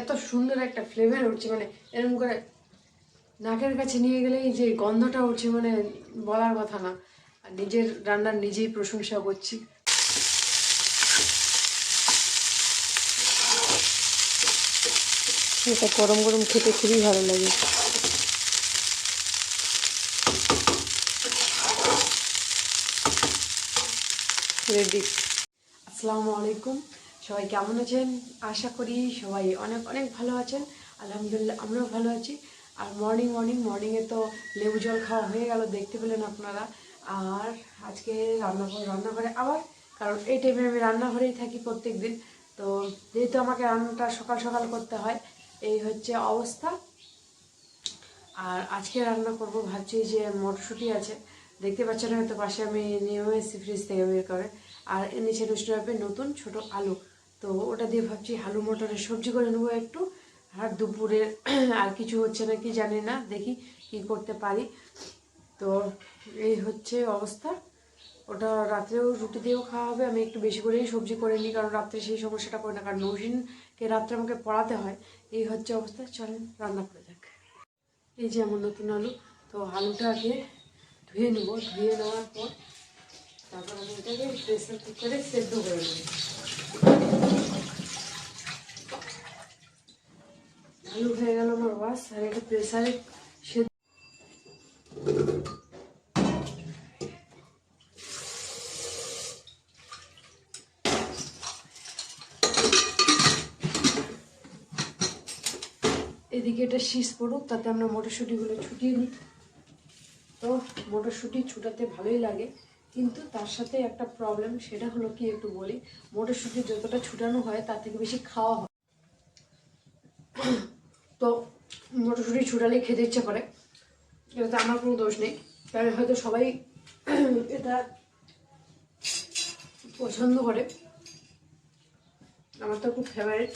এত সুন্দর একটা ফ্লেভার উঠছে মানে এরকম করে নাকের কাছে নিয়ে গেলেই যে গন্ধটা উঠছে মানে বলার কথা না। আর নিজের রান্নার নিজেই প্রশংসা করছি। এটা গরম গরম খেতে খুবই ভালো লাগে। রেডি আসসালামু আলাইকুম। সবাই কেমন আছেন? আশা করি সবাই অনেক অনেক ভালো আছেন। আলহামদুলিল্লাহ, আমরাও ভালো আছি। আর মর্নিং মর্নিং মর্নিংয়ে তো লেবু জল খাওয়া হয়ে গেল, দেখতে পেলেন আপনারা। আর আজকে রান্নাঘর, রান্নাঘরে আবার, কারণ এই টাইমে আমি রান্নাঘরেই থাকি প্রত্যেক দিন তো যেহেতু আমাকে রান্নাটা সকাল সকাল করতে হয়, এই হচ্ছে অবস্থা। আর আজকে রান্না করব, ভাবছি যে মটরশুঁটি আছে। দেখতে পাচ্ছেন হয়তো পাশে আমি নিয়ে এসেছি ফ্রিজ থেকে বের করে। আর নিচে হবে নতুন ছোট আলু। তো ওটা দিয়ে ভাবছি আলু মটরের সবজি করে নেব একটু। আর দুপুরে আর কিছু হচ্ছে না, কি জানি না, দেখি কি করতে পারি। তো এই হচ্ছে অবস্থা। ওটা রাত্রেও রুটি দিয়েও খাওয়া হবে, আমি একটু বেশি করেই সবজি করে নিই, কারণ রাত্রে সেই সমস্যাটা করি না, কারণ নৌসিনকে রাত্রে আমাকে পড়াতে হয়। এই হচ্ছে অবস্থা, চলেন রান্না করে যাক। এই যে আমার নতুন আলু, তো আলুটা আগে ধুয়ে নেব। ধুয়ে নেওয়ার পর তারপর আমি এটাকে প্রেসার কুকারে সেদ্ধ করে নেব। আলু হয়ে গেল আমার বাস আর এটা প্রেসারে সেদ্ধ এদিকে এটা শীষ পড়ুক, তাতে আমরা মটরশুঁটিগুলো ছুটিয়ে নিই তো মটরশুঁটি ছুটাতে ভালোই লাগে, কিন্তু তার সাথে একটা প্রবলেম সেটা হলো কি একটু বলি, মটরশুঁটি যতটা ছুটানো হয়, তার থেকে বেশি খাওয়া হয়। তো মটরশুঁটি ছুটালেই খেতে ইচ্ছে করে। এটাতে আমার কোনো দোষ নেই। কারণ হয়তো সবাই এটা পছন্দ করে। আমার তো খুব ফেভারিট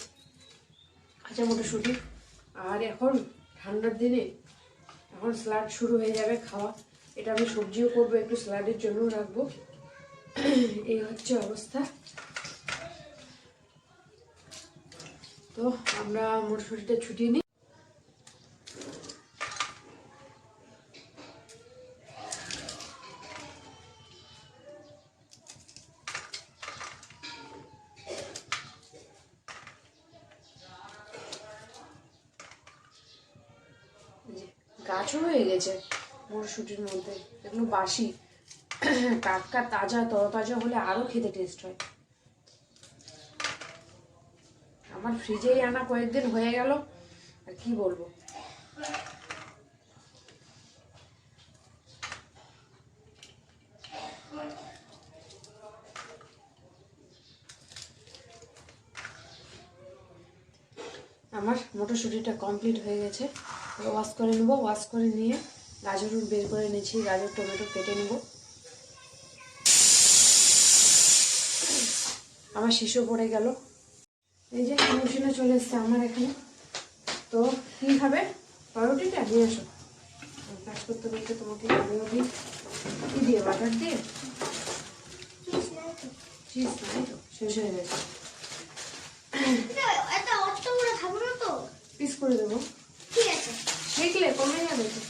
কাঁচা মটরশুঁটি। আর এখন ঠান্ডার দিনে এখন স্যালাড শুরু হয়ে যাবে খাওয়া। এটা আমি সবজিও করব, একটু স্যালাডের জন্য রাখব। এই হচ্ছে অবস্থা। তো আমরা মটরশুঁটিটা ছুটিয়ে নিই। গাছও হয়ে গেছে মটরশুঁটির মধ্যে। এগুলো বাসি। টাটকা, তাজা, তরতাজা হলে আরও খেতে টেস্ট হয়। আমার ফ্রিজেই আনা কয়েকদিন হয়ে গেল, আর কি বলব? আমার মটরশুঁটিটা কমপ্লিট হয়ে গেছে। ওয়াশ করে নেব ওয়াশ করে নিয়ে গাজর বের করে নিয়েছি গাজর টমেটো কেটে নেব। আমার শিশু পড়ে গেল। এই যে মেশিনে চলে এসছে আমার এখানে। তো কী খাবে? পাউরুটিটা নিয়ে আসো কাজ করতে করতে তোমাকে আমিও দিই কী দিয়ে? বাটার দিয়ে? চিজ নাই তো। শেষ হয়ে গেছে। পিস করে দেবো। দেখলে কমে যাবে তো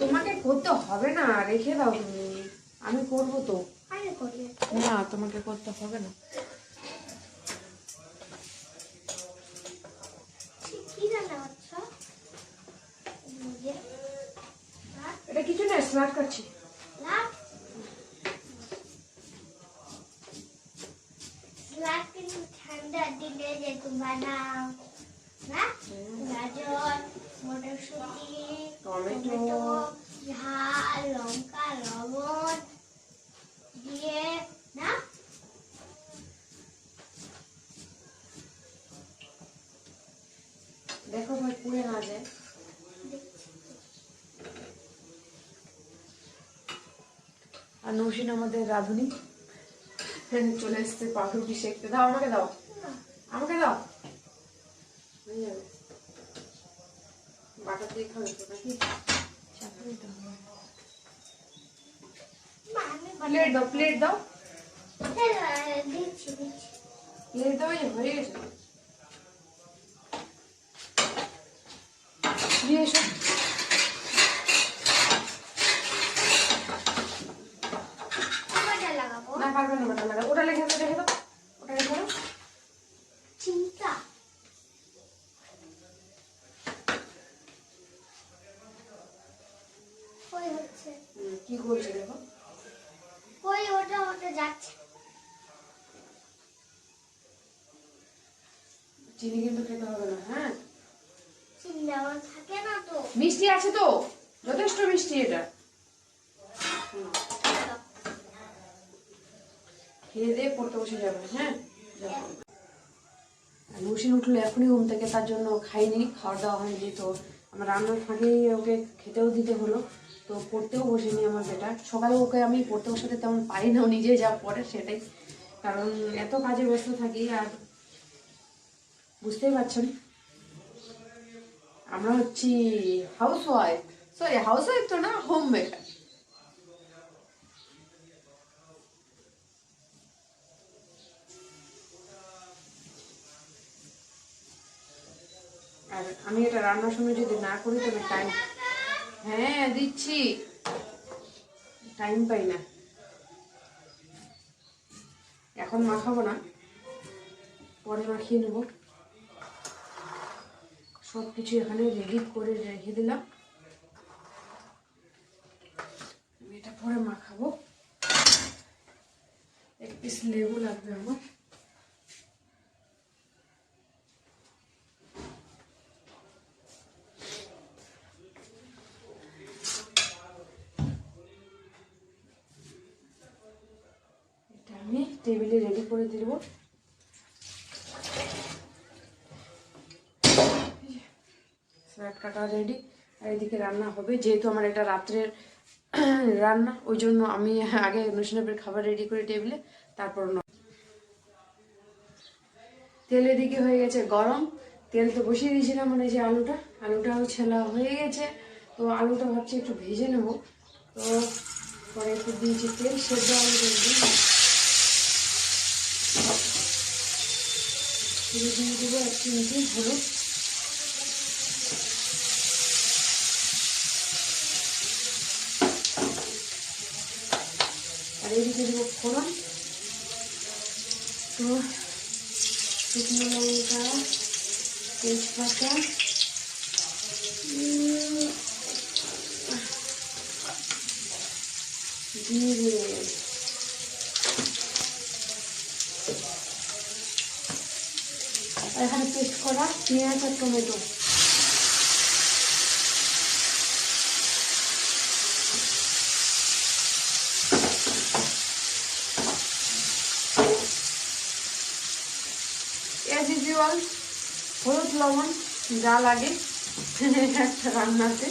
তোমাকে করতে হবে না রেখে দাও তুমি। আমি করব তো। না তোমাকে করতে হবে না কি রান্না করছ মুজে এটা কিছু না স্নাট করছি লাভ লাভ কিন্তু ঠান্ডার দিনে যে তুমি বানাও না গাজর মটরশুঁটি টমেটো। লঙ্কা লবণ দিয়ে দেখো ভাই, পুড়ে না যায়। আর নৌসিন আমাদের রাঁধুনি। চলে এসছে পাউরুটি শেখতে দাও, আমাকে দাও। আমাকে দাও হয়ে যাবে বাটার দিয়ে খাবে তো নাকি চাপাই তো হবে। মা, আমি প্লেট দাও প্লেট দাও হ্যাঁ, দিচ্ছি দিচ্ছি প্লেট দাও এই যে হয়ে গেছে দিয়ে এসো কটা লাগাবো না পারবে না বাটা লাগা ওটা লেখে দাও রেখে দাও ওটা রেখে দাও চিন্তা ওই হচ্ছে হুম, কি করছে দেখো ওই ওটা ওটা যাচ্ছে চিনি কিন্তু খেতে হবে না হ্যাঁ? চিন্তা আমার থাকে না তো। মিষ্টি আছে তো যথেষ্ট মিষ্টি এটা। খেয়ে দিয়ে পড়তে বসে যাবে হ্যাঁ? মুসিন উঠল এখনই ঘুম থেকে তার জন্য খাইনি খাওয়া দাওয়া হয়নি তো আমার রান্নার ফাঁকেই ওকে খেতেও দিতে হলো তো পড়তেও বসেনি আমার বেটা। সকালে ওকে আমি পড়তে বসাতে তেমন পারি না নিজে যা পড়ে সেটাই। কারণ এত কাজে ব্যস্ত থাকি আর বুঝতেই পারছেন? আমরা হচ্ছি housewife sorry housewife তো না হোম মেকার আর আমি এটা রান্নার সময় যদি না করি তবে টাইম হ্যাঁ দিচ্ছি। টাইম পাই না। এখন মাখাবো না। পরে মাখিয়ে নেব। সব কিছু এখানে রেডি করে রেখে দিলাম। আমি এটা পরে মাখাবো। এক পিস লেবু লাগবে আমার এটা আমি টেবিলে রেডি করে দিব স্যালাড কাটা রেডি। আর এদিকে রান্না হবে। যেহেতু আমার এটা রাত্রের রান্না, ওই জন্য আমি আগে নুসিনাবের খাবার রেডি করে টেবিলে, তারপর তেল এদিকে হয়ে গেছে গরম। তেল তো বসিয়ে দিয়েছিলাম মানে যে আলুটা। আলুটাও ছেলা হয়ে গেছে। তো আলুটা ভাবছি একটু ভেজে নেব। তো পরে একটু দিয়েছি তেল, সেদ্ধ আলু। দিয়ে দেবো এক চিমটি হলুদ। এদিকে দেবো ফোড়ন। তো শুকনো লঙ্কা, তেজপাতা জিরে আর এখানে পেস্ট করা পেঁয়াজ আর টমেটো। লবণ, যা লাগে একটা রান্নাতে।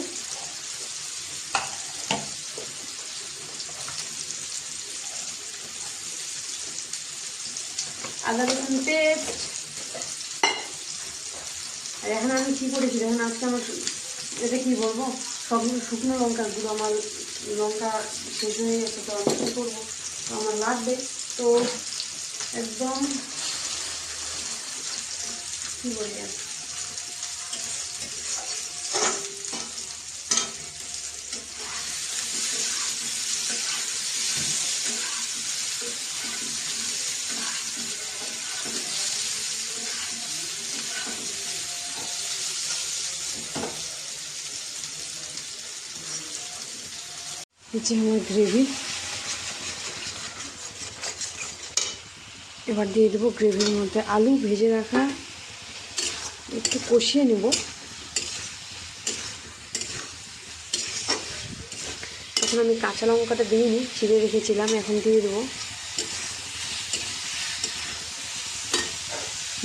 আদা রসুন পেস্ট। এখন আমি কী করেছি? দেখুন আজকে আমার এটা কি বলব? সব শুকনো লঙ্কা, গুঁড়ো আমার লঙ্কা শেষ হয়ে গেছে, তো আমি কী করব? আমার লাগবে। তো একদম কি বলি আর হচ্ছে আমার গ্রেভি এবার দিয়ে দেবো গ্রেভির মধ্যে আলু ভেজে রাখা। একটু কষিয়ে নেব। এখন আমি কাঁচা লঙ্কাটা দিইনি ছিঁড়ে রেখেছিলাম, এখন দিয়ে দেবো।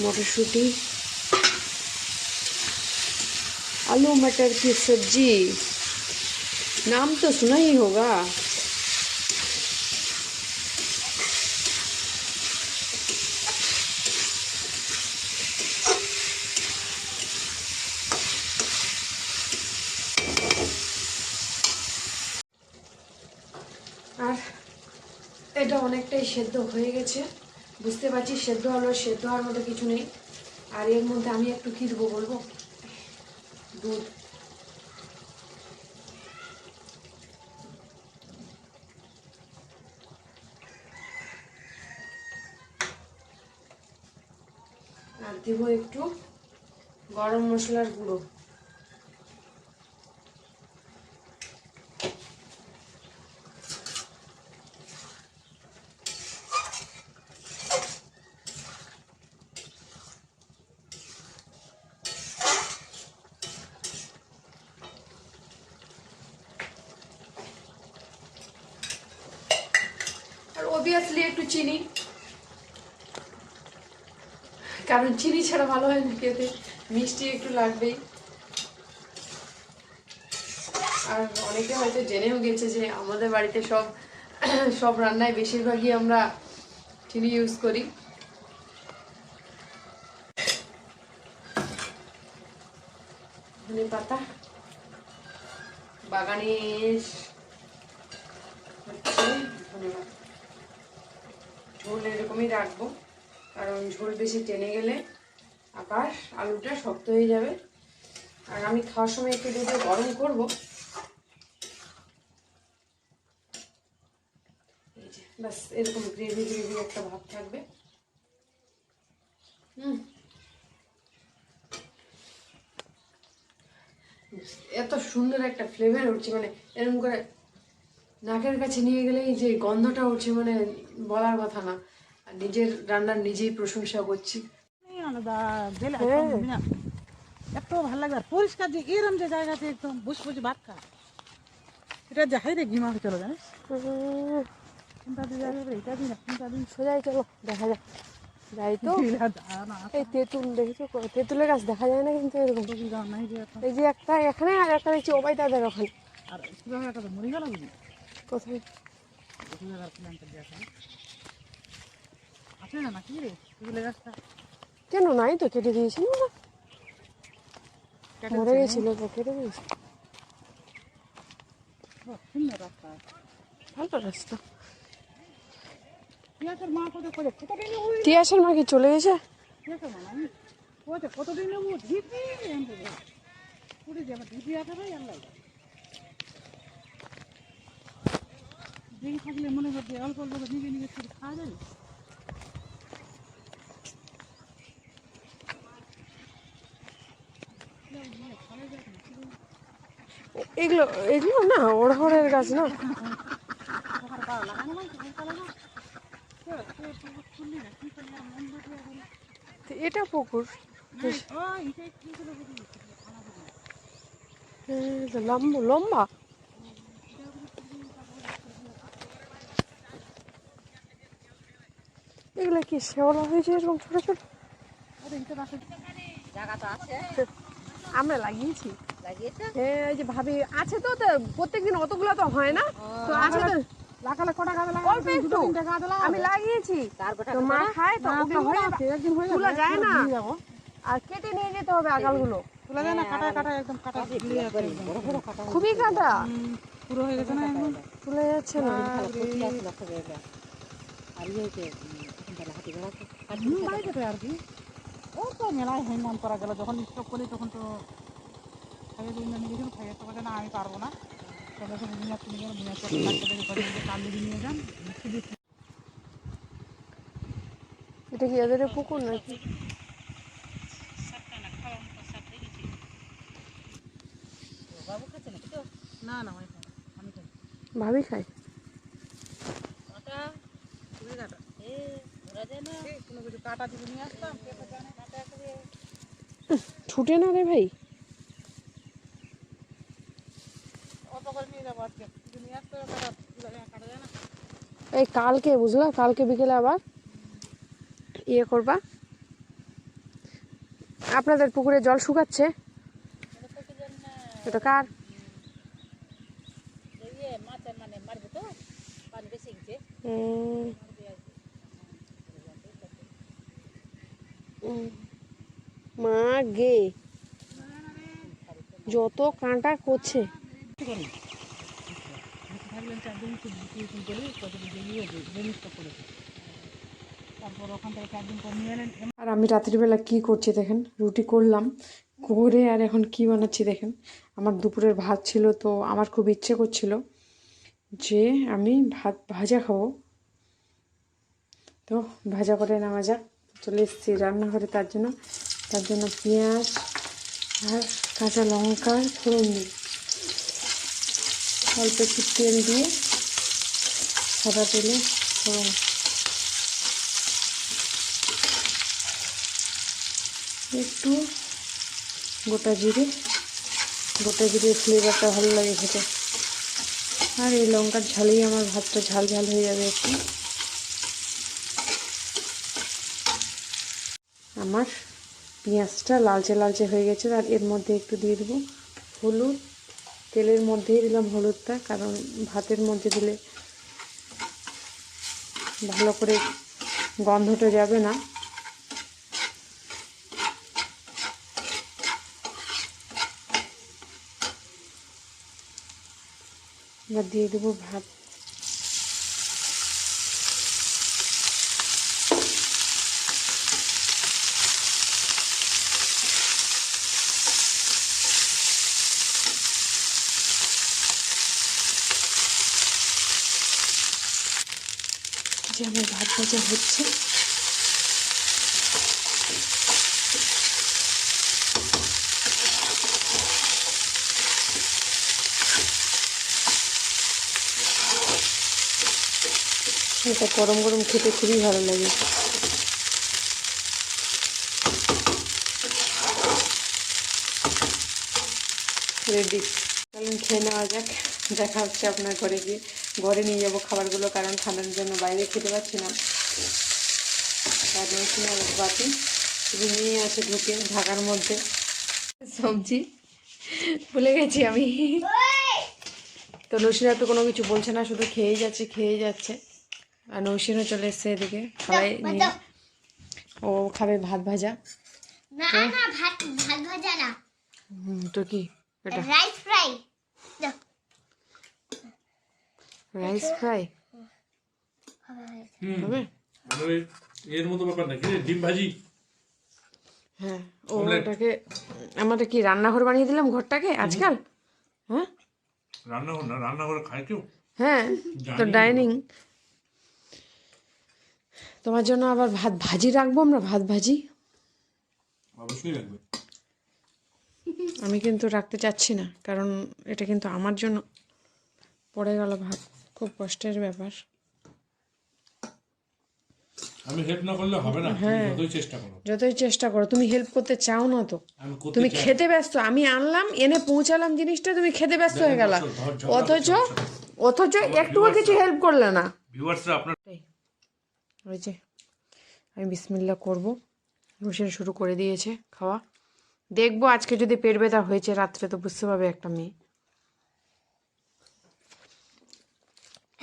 মটরশুঁটি। আলু, মটর কি সবজি? नाम तो सुना ही होगा। আর এটা অনেকটাই সেদ্ধ হয়ে গেছে। বুঝতে পারছি সেদ্ধ হলো, সেদ্ধ হওয়ার মতো কিছু নেই। আর এর মধ্যে আমি একটু কী দেবো বলব? দুধ। আর দেবো একটু গরম মশলার গুঁড়ো আর অবভিয়াসলি একটু চিনি কারণ চিনি ছাড়া ভালো হয় না খেতে। মিষ্টি একটু লাগবেই। আর অনেকে হয়তো জেনেও গেছে যে আমাদের বাড়িতে সব সব রান্নায় বেশিরভাগই আমরা চিনি ইউজ করি। পাতা হচ্ছে ঝোল এরকমই রাখব। কারণ ঝোল বেশি টেনে গেলে আবার আলুটা শক্ত হয়ে যাবে। আর আমি খাওয়ার সময় একটু দুধে গরম করব। ব্যাস, এরকম গ্রেভি গ্রেভি একটা ভাব থাকবে। হুম। এত সুন্দর একটা ফ্লেভার উঠছে মানে এরকম করে নাকের কাছে নিয়ে গেলেই যে গন্ধটা উঠছে মানে বলার কথা না। আর নিজের রান্নার নিজেই প্রশংসা করছি। বেলা এত ভালো লাগে আর পরিষ্কার যে এরম যে জায়গাতে একদম বসে বসে ভাত খা এটা যে হাইরে ঘিমা হয়ে চলো জানিস? কোনটা দিয়ে যাবে এটা দিন কোনটা দিন সোজাই চলো দেখা যাক। যাই তো। এই তেঁতুল দেখেছ? তেঁতুলের গাছ দেখা যায় না কিন্তু এরকম? এই যে একটা এখানে আর একটা দেখছি ওবাই তাদের ওখানে। আর মরে গেল কোথায় একটু জায়গার প্ল্যানটা দিয়ে আসলে আছে না নাকি রে তুলে গাছটা কেন? নাই তো কেটে দিয়েছিল না মরে গেছিল তো কেটে দিয়েছে। ভালো রাস্তা। তিয়াসের মা কি চলে গেছে? কতদিন থাকলে মনে হচ্ছে অল্প অল্প নিজে নিজে খাওয়া যাবে এগুলো এগুলো না ওড়হড়ের গাছ না। তো তো এটা পুকুর তো লম্বা লম্বা। এগুলো কি শেওলা হয়েছে এরকম ছোট ছোট? রাখে জায়গাটা আছে আমরা লাগিয়েছে। হ্যাঁ এই যে ভাবি আছে তো তো প্রত্যেকদিন অতগুলো তো হয় না। তো আছে তো। লাগালে কটা গাছ লাগা অল্প একটু। তিনটা গাছ লাগা আমি লাগিয়েছি। তার তো মা খায় তো ওগুলো হয়ে একদিন হয়ে তোলা যায় না। আর কেটে নিয়ে যেতে হবে আগালগুলো। তোলা যায় না কাটা কাটা একদম কাটা খুবই কাটা। পুরো হয়ে গেছে না একদম? তুলে যাচ্ছে না। আর। ইয়ে যে এখানটা হাতি বেড়াচ্ছে। হুম, বাড়ি যেতে আর কি। ও তো মেলায় করা গেল যখন স্টপ করি তখন তো খাইয়ে দিন নিয়ে গেছিল খাইয়ে তো বলে না আমি পারব না। তবে তো বুঝিনা তুমি যেন নিয়ে যান এটা কি এদের পুকুর নাকি? না না আমি খাই আমি খাই। ভাবি খায় কাটা তুমি কাটা এ ওরা যায় না এই কোনো কিছু কাটা যদি নিয়ে আসতাম কেটে জানে কাটা করে ছুটে না রে ভাই অল্প করে নিয়ে যাব আজকে কিছু নিয়ে আসতে হবে কাটা তুলে যায়, কাটা যায় না এই কালকে বুঝলা, কালকে বিকেলে আবার ইয়ে করবা। আপনাদের পুকুরে জল শুকাচ্ছে? এটা কার? মা গে, যত কাঁটা করছে। আর আমি রাত্রিবেলা কি করছি দেখেন? রুটি করলাম, করে আর এখন কি বানাচ্ছি দেখেন? আমার দুপুরের ভাত ছিল তো আমার খুব ইচ্ছে করছিল যে আমি ভাত ভাজা খাব। তো ভাজা করে নেওয়া যাক, চলে এসেছি রান্নাঘরে তার জন্য। তার জন্য পেঁয়াজ আর কাঁচা লঙ্কা ফোড়ন দিই। অল্প একটু তেল দিয়ে সাদা তেলে একটু গোটা জিরে গোটা জিরে ফ্লেভারটা ভালো লাগে খেতে। আর এই লঙ্কার ঝালেই আমার ভাতটা ঝাল ঝাল হয়ে যাবে একটু। আমার পেঁয়াজটা লালচে লালচে হয়ে গেছে, আর এর মধ্যে একটু দিয়ে দেবো হলুদ তেলের মধ্যেই দিলাম হলুদটা, কারণ ভাতের মধ্যে দিলে ভালো করে গন্ধটা যাবে না। এবার দিয়ে দেবো ভাত যে আমার ভাত ভাজা হচ্ছে। এটা গরম গরম খেতে খুবই ভালো লাগে। রেডি চলুন খেয়ে নেওয়া যাক। দেখা হচ্ছে আপনার ঘরে গিয়ে। ঘরে নিয়ে যাব খাবারগুলো কারণ ঠান্ডার জন্য বাইরে খেতে পাচ্ছি না। তার জন্য বাতি শুধু নিয়ে আছে ঢুকে ঢাকার মধ্যে। সবজি। ভুলে গেছি আমি। তো নসিরা তো কোনো কিছু বলছে না শুধু খেয়েই যাচ্ছে খেয়েই যাচ্ছে। আর নৌসিনও চলে এসছে এদিকে খাওয়াই নিয়ে। ও খাবে ভাত ভাজা। না না ভাত ভাত ভাজা না। তো কি? এটা। Rice fry. রাইস ফ্রাই হবে? মানে এর মতো ব্যাপার নাকি? ডিম ভাজি? হ্যাঁ. ওটাকে আমাদের কি রান্নাঘর বানিয়ে দিলাম ঘরটাকে আজকাল? হ্যাঁ? রান্নাঘর না রান্নাঘরে খায় কেউ? হ্যাঁ তো ডাইনিং তোমার জন্য আবার ভাত ভাজি রাখব আমরা ভাত ভাজি? অবশ্যই রাখবে। আমি কিন্তু রাখতে চাচ্ছি না কারণ এটা কিন্তু আমার জন্য পড়ে গেল ভাত। খুব কষ্টের ব্যাপার। আমি হেল্প না করলে হবে না তুমি যতই চেষ্টা করো। যতই চেষ্টা করো তুমি হেল্প করতে চাও না তো। তুমি খেতে ব্যস্ত আমি আনলাম এনে পৌঁছালাম জিনিসটা তুমি খেতে ব্যস্ত হয়ে গেল। অথচ অথচ একটুও কিছু হেল্প করলে না। ভিউয়ার্সরা আপনার ওই যে আমি বিসমিল্লা করব। রুশিন শুরু করে দিয়েছে খাওয়া। দেখব আজকে যদি পেট ব্যথা হয়েছে রাত্রে তো বুঝতে পারবে একটা মেয়ে।